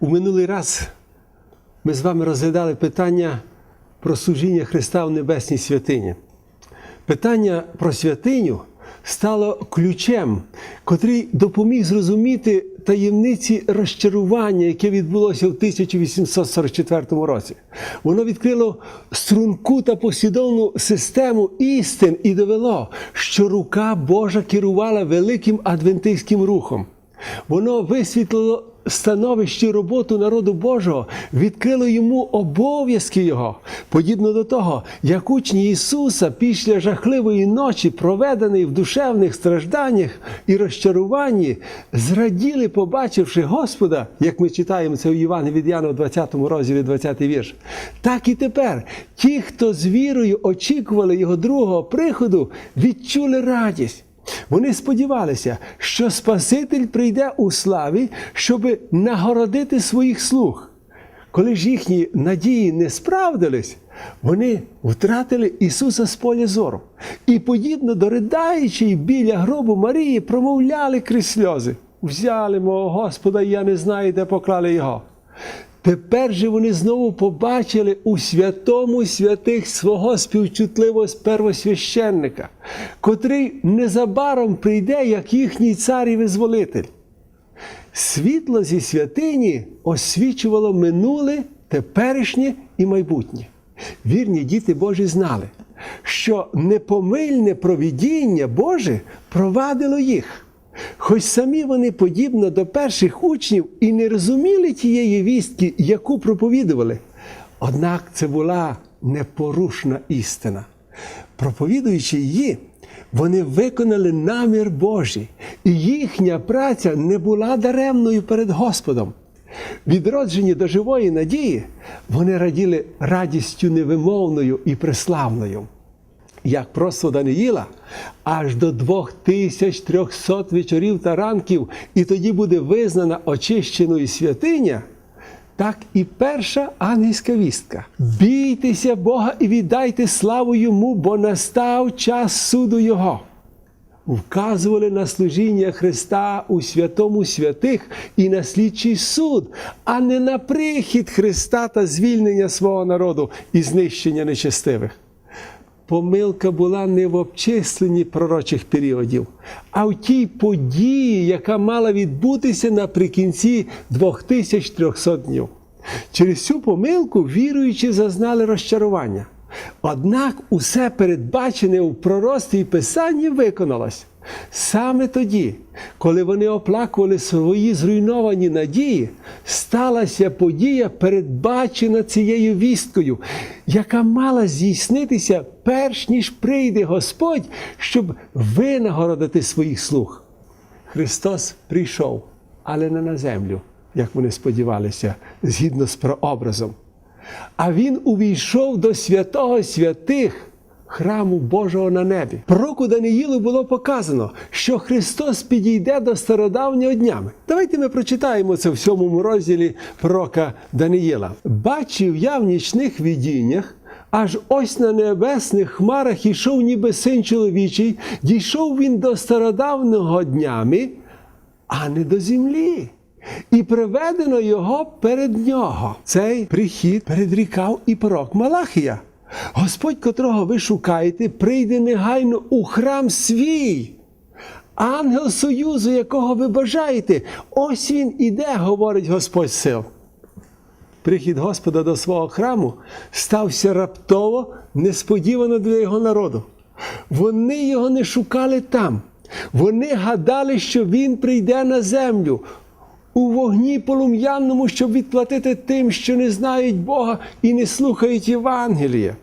У минулий раз ми з вами розглядали питання про служіння Христа в Небесній святині. Питання про святиню стало ключем, котрий допоміг зрозуміти таємниці розчарування, яке відбулося в 1844 році. Воно відкрило струнку та послідовну систему істин і довело, що рука Божа керувала великим адвентистським рухом. Воно висвітлило становище роботу народу Божого, відкрило йому обов'язки Його, подібно до того, як учні Ісуса після жахливої ночі, проведеної в душевних стражданнях і розчаруванні, зраділи, побачивши Господа, як ми читаємо це у Євангелії від Яна в 20 розділі 20 вірш. Так і тепер ті, хто з вірою очікували Його другого приходу, відчули радість. Вони сподівалися, що Спаситель прийде у славі, щоб нагородити своїх слуг. Коли ж їхні надії не справдились, вони втратили Ісуса з поля зору. І, подібно до ридаючої біля гробу Марії, промовляли крізь сльози. Взяли мого Господа, і я не знаю, де поклали його. Тепер же вони знову побачили у святому святих свого співчутливого первосвященника, котрий незабаром прийде, як їхній цар і визволитель. Світло зі святині освічувало минуле, теперішнє і майбутнє. Вірні діти Божі знали, що непомильне провідіння Боже провадило їх. Хоч самі вони, подібно до перших учнів, і не розуміли тієї вістки, яку проповідували. Однак це була непорушна істина. Проповідуючи її, вони виконали намір Божий, і їхня праця не була даремною перед Господом. Відроджені до живої надії, вони раділи радістю невимовною і преславною як просто Даниїла, аж до 2300 вечорів та ранків, і тоді буде визнана очищеною святиня, так і перша ангельська вістка. Бійтеся Бога і віддайте славу йому, бо настав час суду Його. Вказували на служіння Христа у святому святих і на слідчий суд, а не на прихід Христа та звільнення свого народу і знищення нечестивих помилка була не в обчисленні пророчих періодів, а в тій події, яка мала відбутися наприкінці 2300 днів. Через цю помилку віруючі зазнали розчарування. Однак усе передбачене у пророцтві і Писанні виконалось. Саме тоді, коли вони оплакували свої зруйновані надії, сталася подія, передбачена цією вісткою, яка мала здійснитися перш ніж прийде Господь, щоб винагородити своїх слуг. Христос прийшов, але не на землю, як вони сподівалися, згідно з прообразом. А Він увійшов до святого святих храму Божого на небі. Пророку Даниїлу було показано, що Христос підійде до стародавнього днями. Давайте ми прочитаємо це в сьомому розділі пророка Даниїла. Бачив я в нічних видіннях, аж ось на небесних хмарах ішов, ніби син чоловічий, дійшов він до стародавнього днями, а не до землі. І приведено його перед нього. Цей прихід передрікав і пророк Малахія. Господь, котрого ви шукаєте, прийде негайно у храм свій. Ангел Союзу, якого ви бажаєте, ось він іде, говорить Господь сил. Прихід Господа до свого храму стався раптово, несподівано для його народу. Вони його не шукали там. Вони гадали, що він прийде на землю у вогні полум'яному, щоб відплатити тим, що не знають Бога і не слухають Євангелія.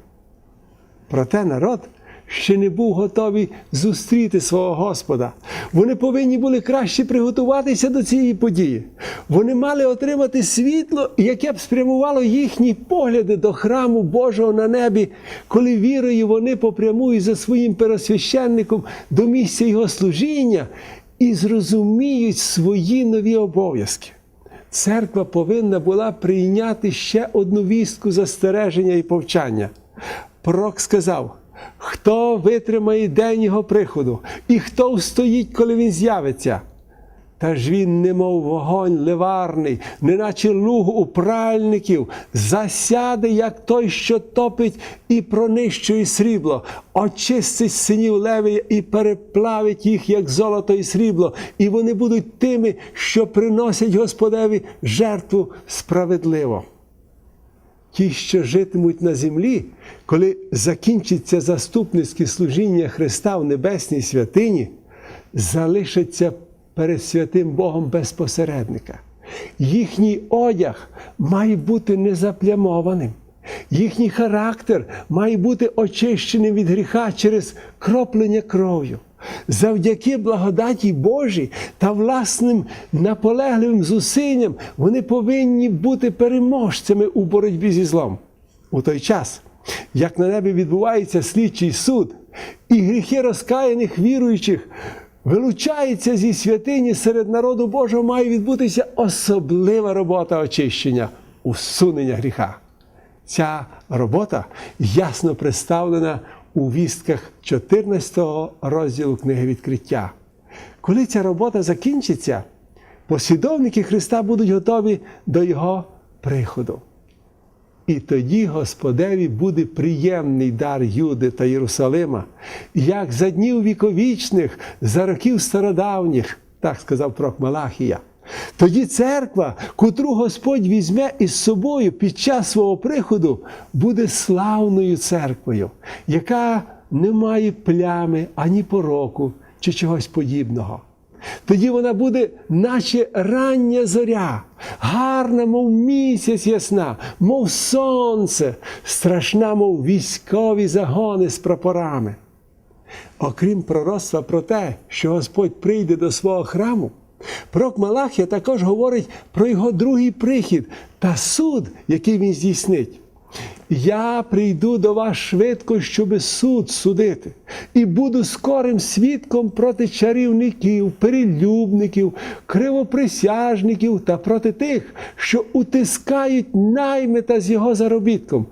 Проте народ ще не був готовий зустріти свого Господа. Вони повинні були краще приготуватися до цієї події. Вони мали отримати світло, яке б спрямувало їхні погляди до храму Божого на небі, коли вірою вони попрямують за своїм пересвященником до місця його служіння і зрозуміють свої нові обов'язки. Церква повинна була прийняти ще одну вістку застереження і повчання. Пророк сказав: хто витримає день його приходу, і хто встоїть, коли він з'явиться, Та ж він, немов вогонь ливарний, неначе луг у пральників, засяде, як той, що топить і пронищує срібло, очистить синів левія і переплавить їх, як золото і срібло, і вони будуть тими, що приносять Господеві жертву справедливо. Ті, що житимуть на землі, коли закінчиться заступницьке служіння Христа в небесній святині, залишаться перед святим Богом без посередника. Їхній одяг має бути незаплямованим. Їхній характер має бути очищеним від гріха через кроплення кров'ю. Завдяки благодаті Божій та власним наполегливим зусиллям вони повинні бути переможцями у боротьбі зі злом. У той час, як на небі відбувається слідчий суд, і гріхи розкаяних віруючих вилучаються зі святині серед народу Божого, має відбутися особлива робота очищення, усунення гріха. Ця робота ясно представлена у вістках 14 розділу книги відкриття. Коли ця робота закінчиться, послідовники Христа будуть готові до Його приходу. І тоді Господеві буде приємний дар Юди та Єрусалима, як за днів віковічних, за років стародавніх, так сказав пророк Малахія. Тоді церква, котру Господь візьме із собою під час свого приходу, буде славною церквою, яка не має плями ані пороку чи чогось подібного. Тоді вона буде, наче рання зоря, гарна, мов місяць ясна, мов сонце, страшна, мов військові загони з прапорами. Окрім пророцтва про те, що Господь прийде до свого храму, пророк Малахія також говорить про його другий прихід та суд, який він здійснить. Я прийду до вас швидко, щоби суд судити, і буду скорим свідком проти чарівників, перелюбників, кривоприсяжників та проти тих, що утискають наймита з його заробітком,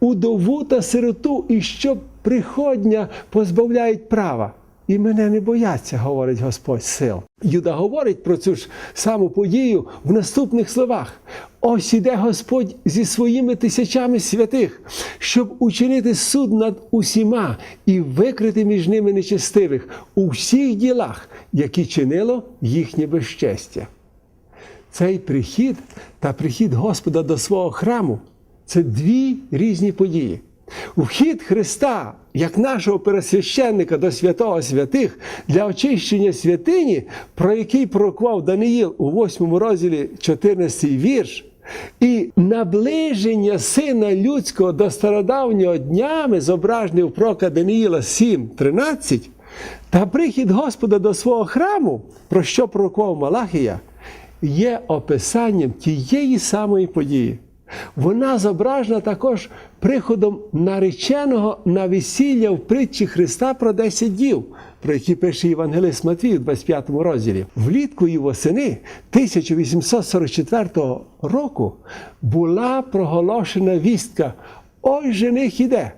удову та сироту, і що приходня позбавляють права. І мене не бояться, говорить Господь сил. Юда говорить про цю ж саму подію в наступних словах. Ось іде Господь зі своїми тисячами святих, щоб учинити суд над усіма і викрити між ними нечестивих у всіх ділах, які чинило їхнє безчестя. Цей прихід та прихід Господа до свого храму це дві різні події. Вхід Христа, як нашого пересвященника до святого святих для очищення святині, про який пророкував Даниїл у 8 розділі 14 вірш, і наближення Сина Людського до стародавнього днями, зображений в пророка Даниїла 7.13, та прихід Господа до свого храму, про що пророкував Малахія, є описанням тієї самої події. Вона зображена також приходом нареченого на весілля в притчі Христа про 10 дів, про які пише Євангелист Матвій у 25 розділі. Влітку і восени 1844 року була проголошена вістка Ой, жених іде.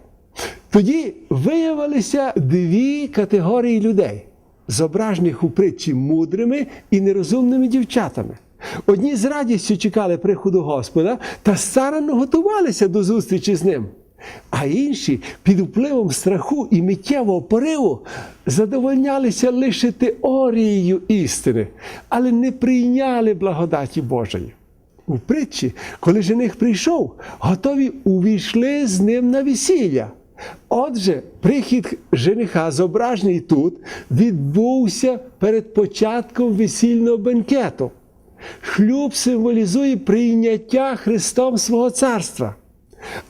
Тоді виявилися дві категорії людей, зображених у притчі мудрими і нерозумними дівчатами. Одні з радістю чекали приходу Господа та старанно готувалися до зустрічі з ним. А інші під впливом страху і миттєвого пориву задовольнялися лише теорією істини, але не прийняли благодаті Божої. У притчі, коли жених прийшов, готові увійшли з ним на весілля. Отже, прихід жениха, зображений тут, відбувся перед початком весільного бенкету. Шлюб символізує прийняття Христом свого царства.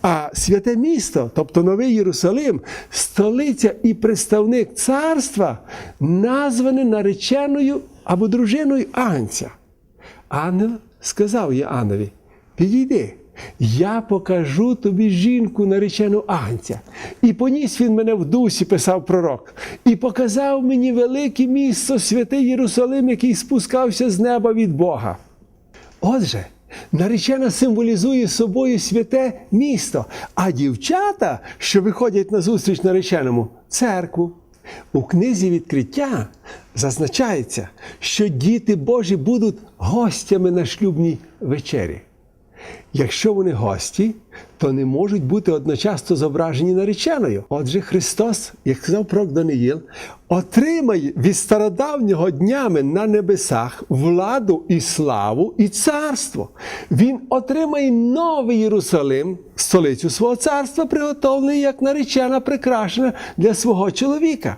А святе місто, тобто Новий Єрусалим, столиця і представник царства, назване нареченою або дружиною Анця. Ангел сказав Іоаннові, підійди, я покажу тобі жінку наречену Агнця. І поніс він мене в дусі, писав пророк, і показав мені велике місто, святий Єрусалим, який спускався з неба від Бога. Отже, наречена символізує собою святе місто, а дівчата, що виходять на зустріч нареченому, церкву. У книзі відкриття зазначається, що діти Божі будуть гостями на шлюбній вечері. Якщо вони гості, то не можуть бути одночасно зображені нареченою. Отже, Христос, як сказав пророк Даниїл, отримає від стародавнього днями на небесах владу і славу і царство. Він отримає новий Єрусалим, столицю свого царства, приготовлений як наречена, прикрашена для свого чоловіка.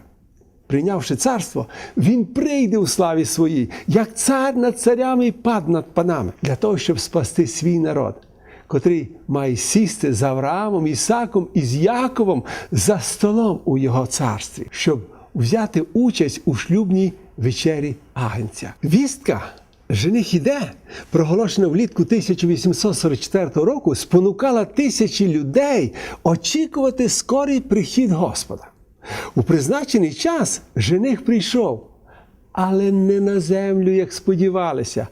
Прийнявши царство, він прийде у славі своїй, як цар над царями і пад над панами, для того, щоб спасти свій народ, котрий має сісти з Авраамом, Ісаком і з Яковом за столом у його царстві, щоб взяти участь у шлюбній вечері Агнця. Вістка. Жених іде, проголошена влітку 1844 року, спонукала тисячі людей очікувати скорий прихід Господа. У призначений час жених прийшов, але не на землю, як сподівалися,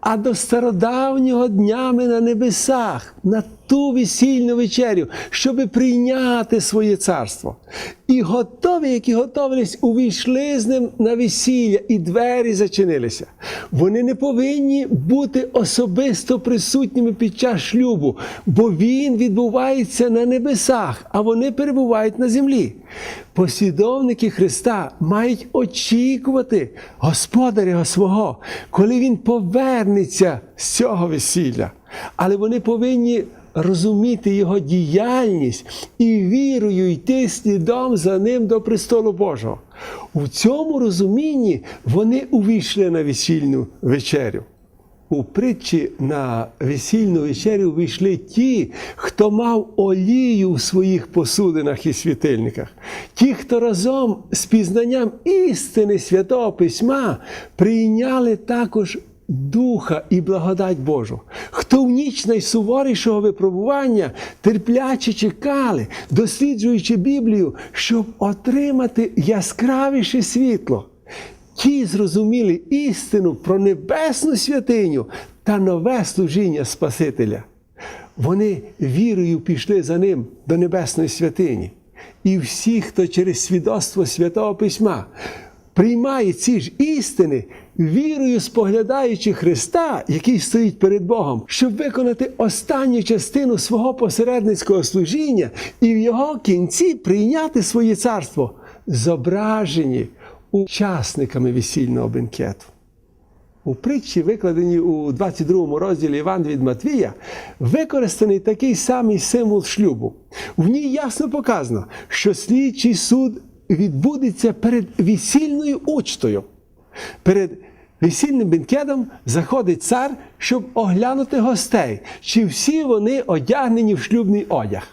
а до стародавнього днями на небесах, на ту весільну вечерю, щоби прийняти своє царство. І готові, які готовились, увійшли з ним на весілля, і двері зачинилися. Вони не повинні бути особисто присутніми під час шлюбу, бо він відбувається на небесах, а вони перебувають на землі. Послідовники Христа мають очікувати господаря свого, коли він повернеться з цього весілля. Але вони повинні розуміти його діяльність і вірою йти слідом за ним до престолу Божого. У цьому розумінні вони увійшли на весільну вечерю. У притчі на весільну вечерю вийшли ті, хто мав олію в своїх посудинах і світильниках, ті, хто разом з пізнанням істини Святого Письма прийняли також Духа і благодать Божу, хто в ніч найсуворішого випробування терпляче чекали, досліджуючи Біблію, щоб отримати яскравіше світло. Ті зрозуміли істину про небесну святиню та нове служіння Спасителя. Вони вірою пішли за ним до небесної святині. І всі, хто через свідоцтво Святого Письма приймає ці ж істини, вірою споглядаючи Христа, який стоїть перед Богом, щоб виконати останню частину свого посередницького служіння і в його кінці прийняти своє царство, зображені учасниками весільного бенкету. У притчі, викладеній у 22 розділі Іван від Матвія, використаний такий самий символ шлюбу. В ній ясно показано, що слідчий суд відбудеться перед весільною учтою. Перед весільним бенкетом заходить цар, щоб оглянути гостей, чи всі вони одягнені в шлюбний одяг.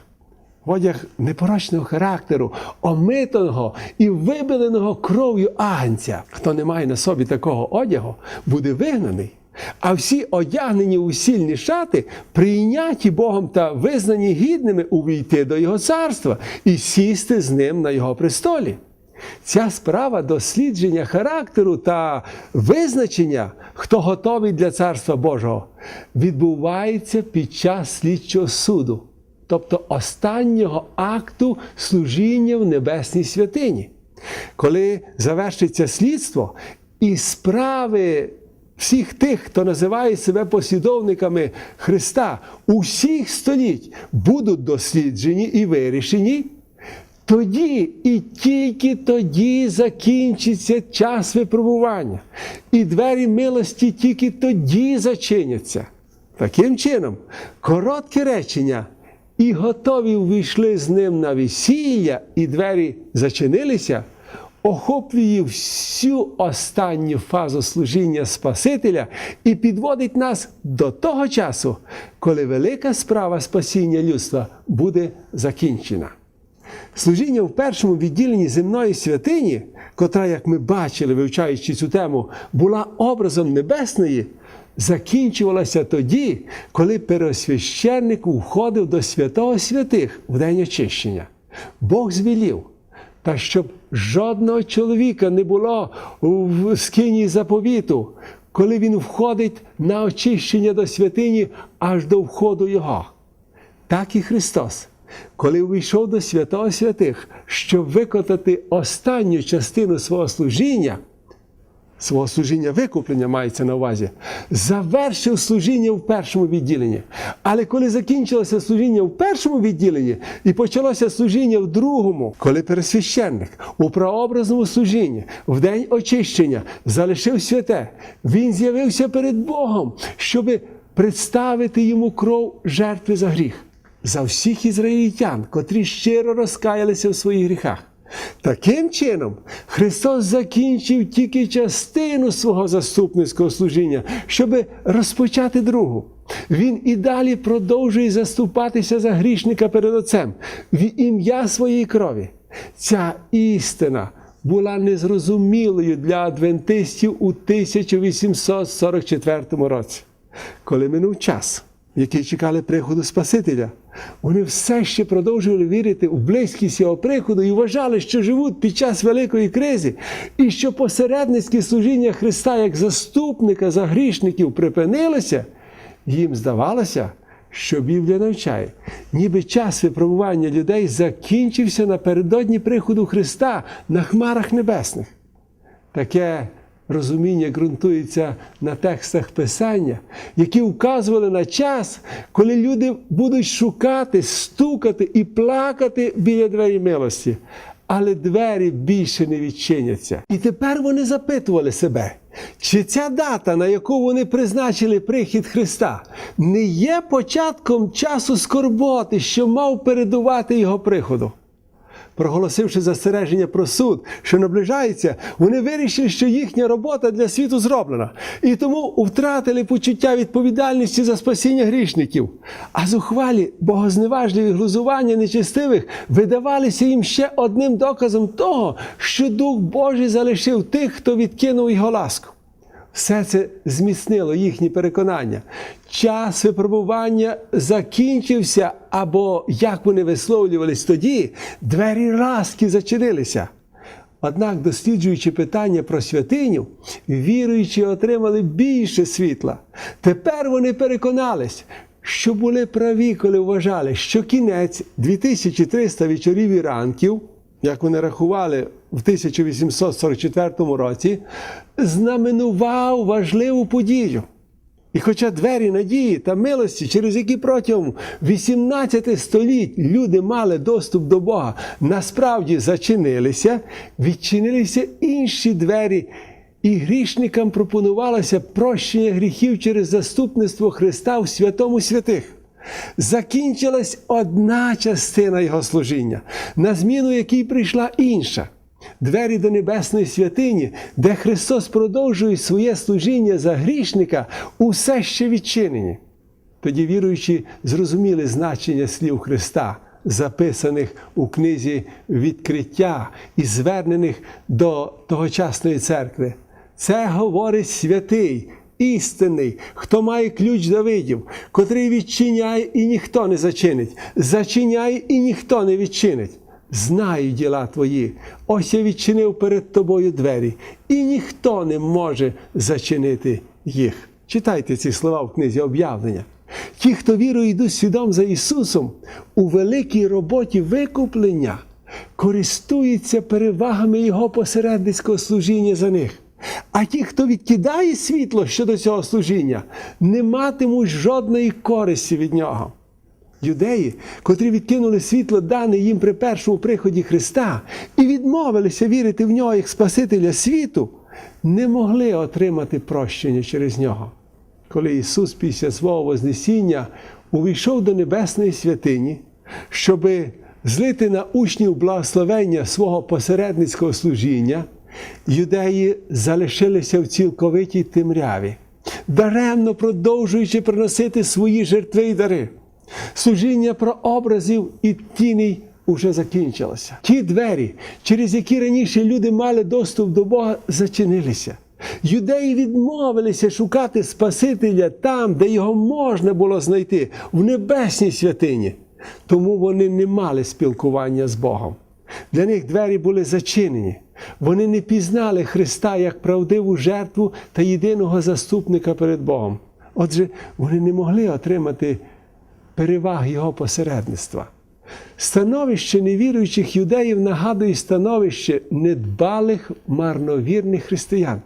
Одяг непорочного характеру, омитого і вибеленого кров'ю агнця. Хто не має на собі такого одягу, буде вигнаний. А всі одягнені у сільні шати, прийняті Богом та визнані гідними увійти до Його царства і сісти з ним на його престолі. Ця справа дослідження характеру та визначення, хто готовий для Царства Божого, відбувається під час слідчого суду, тобто останнього акту служіння в небесній святині. Коли завершиться слідство і справи всіх тих, хто називає себе послідовниками Христа, усіх століть будуть досліджені і вирішені. Тоді і тільки тоді закінчиться час випробування, і двері милості тільки тоді зачиняться. Таким чином, коротке речення, і готові увійшли з ним на весілля, і двері зачинилися, охоплює всю останню фазу служіння Спасителя і підводить нас до того часу, коли велика справа спасіння людства буде закінчена. Служіння в першому відділенні земної святині, котра, як ми бачили, вивчаючи цю тему, була образом небесної, закінчувалася тоді, коли первосвященник входив до святого святих в день очищення. Бог звелів, та щоб жодного чоловіка не було в скині заповіту, коли він входить на очищення до святині аж до входу Його. Так і Христос коли увійшов до святого святих, щоб виконати останню частину свого служіння, свого служіння викуплення мається на увазі, завершив служіння в першому відділенні. Але коли закінчилося служіння в першому відділенні і почалося служіння в другому, коли пересвященник у прообразному служінні в день очищення залишив святе, він з'явився перед Богом, щоби представити йому кров жертви за гріх за всіх ізраїльтян, котрі щиро розкаялися в своїх гріхах. Таким чином, Христос закінчив тільки частину свого заступницького служіння, щоб розпочати другу. Він і далі продовжує заступатися за грішника перед Отцем в ім'я своєї крові. Ця істина була незрозумілою для адвентистів у 1844 році, коли минув час які чекали приходу Спасителя, вони все ще продовжували вірити у близькість його приходу і вважали, що живуть під час великої кризи, і що посередницьке служіння Христа як заступника за грішників припинилося, їм здавалося, що Біблія навчає, ніби час випробування людей закінчився напередодні приходу Христа на хмарах небесних. Таке розуміння ґрунтується на текстах Писання, які вказували на час, коли люди будуть шукати, стукати і плакати біля двері милості. Але двері більше не відчиняться. І тепер вони запитували себе, чи ця дата, на яку вони призначили прихід Христа, не є початком часу скорботи, що мав передувати його приходу. Проголосивши застереження про суд, що наближається, вони вирішили, що їхня робота для світу зроблена, і тому втратили почуття відповідальності за спасіння грішників. А зухвалі богозневажливі глузування нечестивих видавалися їм ще одним доказом того, що Дух Божий залишив тих, хто відкинув його ласку. Все це зміцнило їхні переконання. Час випробування закінчився, або, як вони висловлювались тоді, двері ласки зачинилися. Однак, досліджуючи питання про святиню, віруючі отримали більше світла. Тепер вони переконались, що були праві, коли вважали, що кінець 2300 вечорів і ранків, як вони рахували в 1844 році, знаменував важливу подію. І хоча двері надії та милості, через які протягом 18 століть люди мали доступ до Бога, насправді зачинилися, відчинилися інші двері, і грішникам пропонувалося прощення гріхів через заступництво Христа в святому святих. Закінчилась одна частина Його служіння, на зміну якій прийшла інша. Двері до небесної святині, де Христос продовжує своє служіння за грішника, усе ще відчинені. Тоді віруючі зрозуміли значення слів Христа, записаних у книзі відкриття і звернених до тогочасної церкви. Це говорить святий, істинний, хто має ключ Давидів, котрий відчиняє і ніхто не зачинить, зачиняє і ніхто не відчинить. Знаю діла твої, ось я відчинив перед тобою двері, і ніхто не може зачинити їх. Читайте ці слова в книзі об'явлення. Ті, хто вірує, йдуть свідом за Ісусом у великій роботі викуплення, користуються перевагами Його посередницького служіння за них. А ті, хто відкидає світло щодо цього служіння, не матимуть жодної користі від нього. Юдеї, котрі відкинули світло, дане їм при першому приході Христа, і відмовилися вірити в нього як Спасителя світу, не могли отримати прощення через нього. Коли Ісус після свого Вознесіння увійшов до небесної святині, щоби злити на учнів благословення свого посередницького служіння, юдеї залишилися в цілковитій темряві, даремно продовжуючи приносити свої жертви й дари. Служіння прообразів і тіней уже закінчилося. Ті двері, через які раніше люди мали доступ до Бога, зачинилися. Юдеї відмовилися шукати Спасителя там, де його можна було знайти, в небесній святині. Тому вони не мали спілкування з Богом. Для них двері були зачинені. Вони не пізнали Христа як правдиву жертву та єдиного заступника перед Богом. Отже, вони не могли отримати переваг Його посередництва. Становище невіруючих юдеїв нагадує становище недбалих марновірних християн,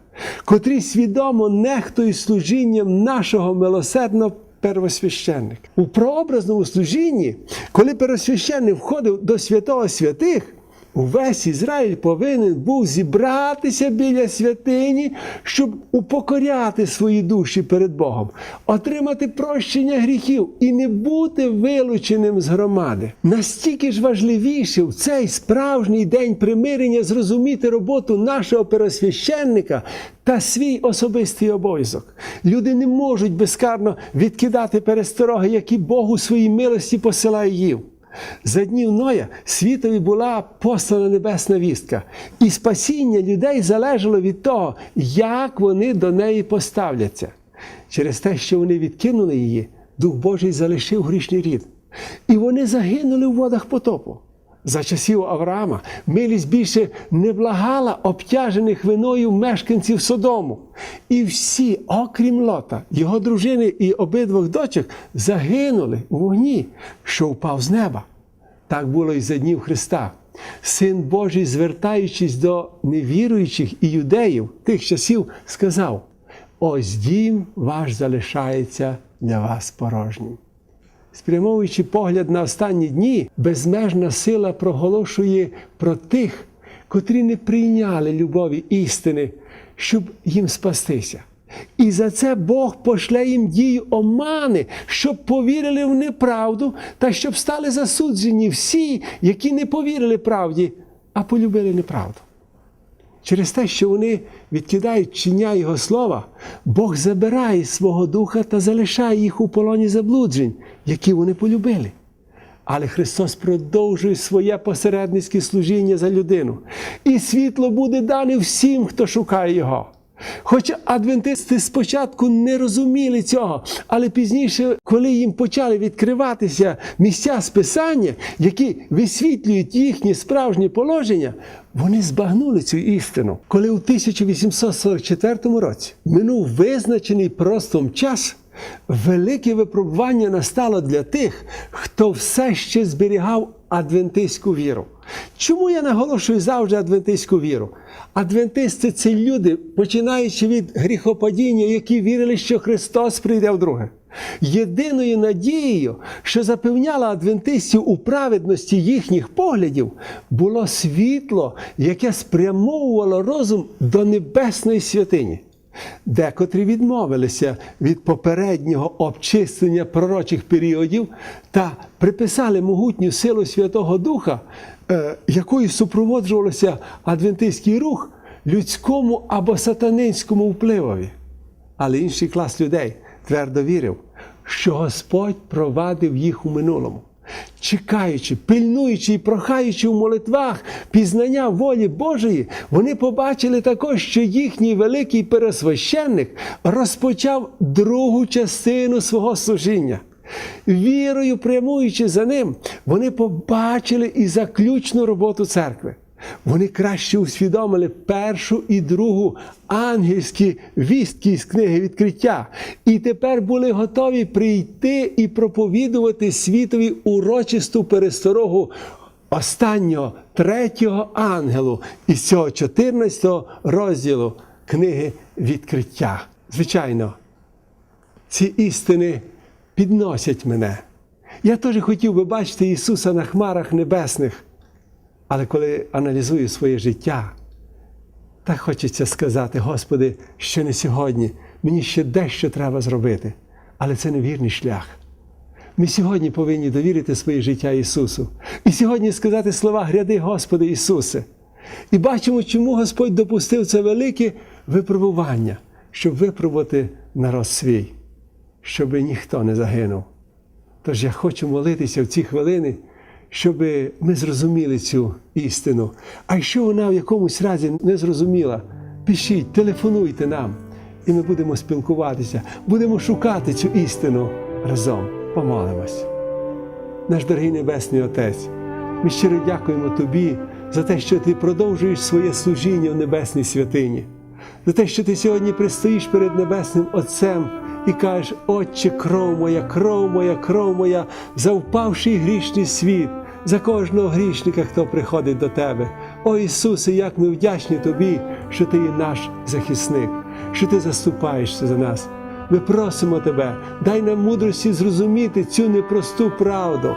котрі свідомо нехтують служінням нашого милосердного первосвященника. У прообразному служінні, коли первосвященник входив до святого святих, Увесь Ізраїль повинен був зібратися біля святині, щоб упокоряти свої душі перед Богом, отримати прощення гріхів і не бути вилученим з громади. Настільки ж важливіше в цей справжній день примирення зрозуміти роботу нашого первосвященника та свій особистий обов'язок. Люди не можуть безкарно відкидати перестороги, які Бог у своїй милості посилає їм. За днів Ноя світові була послана небесна вістка, і спасіння людей залежало від того, як вони до неї поставляться. Через те, що вони відкинули її, Дух Божий залишив грішний рід. І вони загинули в водах потопу. За часів Авраама милість більше не благала обтяжених виною мешканців Содому. І всі, окрім Лота, його дружини і обидвох дочок, загинули у вогні, що впав з неба. Так було і за днів Христа. Син Божий, звертаючись до невіруючих і юдеїв тих часів, сказав: ось дім ваш залишається для вас порожнім. Спрямовуючи погляд на останні дні, безмежна сила проголошує про тих, котрі не прийняли любові істини, щоб їм спастися. І за це Бог пошле їм дію омани, щоб повірили в неправду та щоб стали засуджені всі, які не повірили правді, а полюбили неправду. Через те, що вони відкидають чиня Його слова, Бог забирає свого духа та залишає їх у полоні заблуджень, які вони полюбили. Але Христос продовжує своє посередницьке служіння за людину. І світло буде дане всім, хто шукає Його. Хоча адвентисти спочатку не розуміли цього, але пізніше, коли їм почали відкриватися місця списання, які висвітлюють їхнє справжнє положення, вони збагнули цю істину. Коли у 1844 році минув визначений простом час, велике випробування настало для тих, хто все ще зберігав адвентистську віру. Чому я наголошую завжди адвентистську віру? Адвентисти це люди, починаючи від гріхопадіння, які вірили, що Христос прийде вдруге. Єдиною надією, що запевняла адвентистів у праведності їхніх поглядів, було світло, яке спрямовувало розум до небесної святині. Декотрі відмовилися від попереднього обчислення пророчих періодів та приписали могутню силу Святого Духа, якою супроводжувався адвентистський рух людському або сатанинському впливові. Але інший клас людей твердо вірив, що Господь провадив їх у минулому. Чекаючи, пильнуючи і прохаючи в молитвах пізнання волі Божої, вони побачили також, що їхній великий пересвященник розпочав другу частину свого служіння. Вірою, прямуючи за ним, вони побачили і заключну роботу церкви. Вони краще усвідомили першу і другу ангельські вістки з книги відкриття, і тепер були готові прийти і проповідувати світові урочисту пересторогу останнього третього ангелу із цього 14 розділу книги відкриття. Звичайно, ці істини підносять мене. Я теж хотів би бачити Ісуса на хмарах небесних. Але коли аналізую своє життя, так хочеться сказати, Господи, ще не сьогодні, мені ще дещо треба зробити, але це невірний шлях. Ми сьогодні повинні довірити своє життя Ісусу. І сьогодні сказати слова гряди, Господи Ісусе. І бачимо, чому Господь допустив це велике випробування, щоб випробувати народ свій, щоб ніхто не загинув. Тож я хочу молитися в ці хвилини щоб ми зрозуміли цю істину. А якщо вона в якомусь разі не зрозуміла, пишіть, телефонуйте нам, і ми будемо спілкуватися, будемо шукати цю істину разом. Помолимось. Наш дорогий Небесний Отець, ми щиро дякуємо Тобі за те, що Ти продовжуєш своє служіння в Небесній святині, за те, що ти сьогодні пристоїш перед Небесним Отцем і кажеш, Отче, кров моя, кров моя, кров моя, за впавший грішний світ, за кожного грішника, хто приходить до Тебе. О Ісусе, як ми вдячні Тобі, що Ти є наш захисник, що Ти заступаєшся за нас. Ми просимо Тебе, дай нам мудрості зрозуміти цю непросту правду.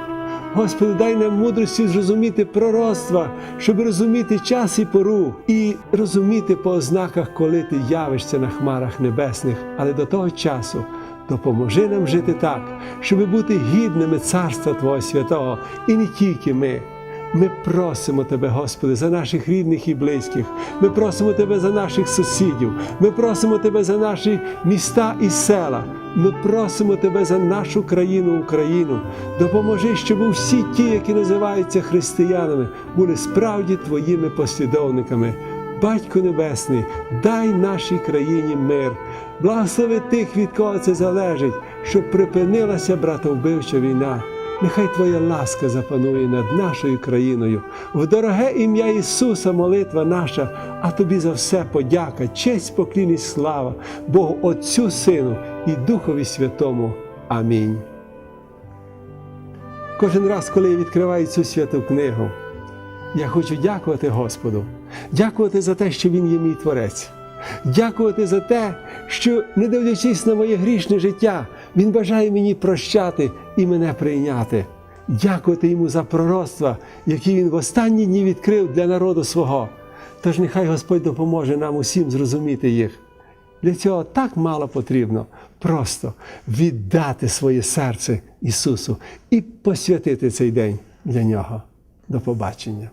Господи, дай нам мудрості зрозуміти пророцтва, щоб розуміти час і пору, і розуміти по ознаках, коли ти явишся на хмарах небесних. Але до того часу допоможи нам жити так, щоб бути гідними Царства Твого Святого, і не тільки ми. Ми просимо Тебе, Господи, за наших рідних і близьких. Ми просимо Тебе за наших сусідів. Ми просимо Тебе за наші міста і села. Ми просимо Тебе за нашу країну, Україну. Допоможи, щоб усі ті, які називаються християнами, були справді Твоїми послідовниками. Батько Небесний, дай нашій країні мир. Благослови тих, від кого це залежить, щоб припинилася братовбивча війна. Нехай Твоя ласка запанує над нашою країною. В дороге ім'я Ісуса молитва наша, а Тобі за все подяка, честь, поклін і слава, Богу Отцю Сину і Духові Святому. Амінь. Кожен раз, коли я відкриваю цю святу книгу, я хочу дякувати Господу, дякувати за те, що Він є мій творець. Дякувати за те, що, не дивлячись на моє грішне життя, Він бажає мені прощати і мене прийняти. Дякувати йому за пророцтва, які він в останні дні відкрив для народу свого. Тож нехай Господь допоможе нам усім зрозуміти їх. Для цього так мало потрібно просто віддати своє серце Ісусу і посвятити цей день для Нього. До побачення.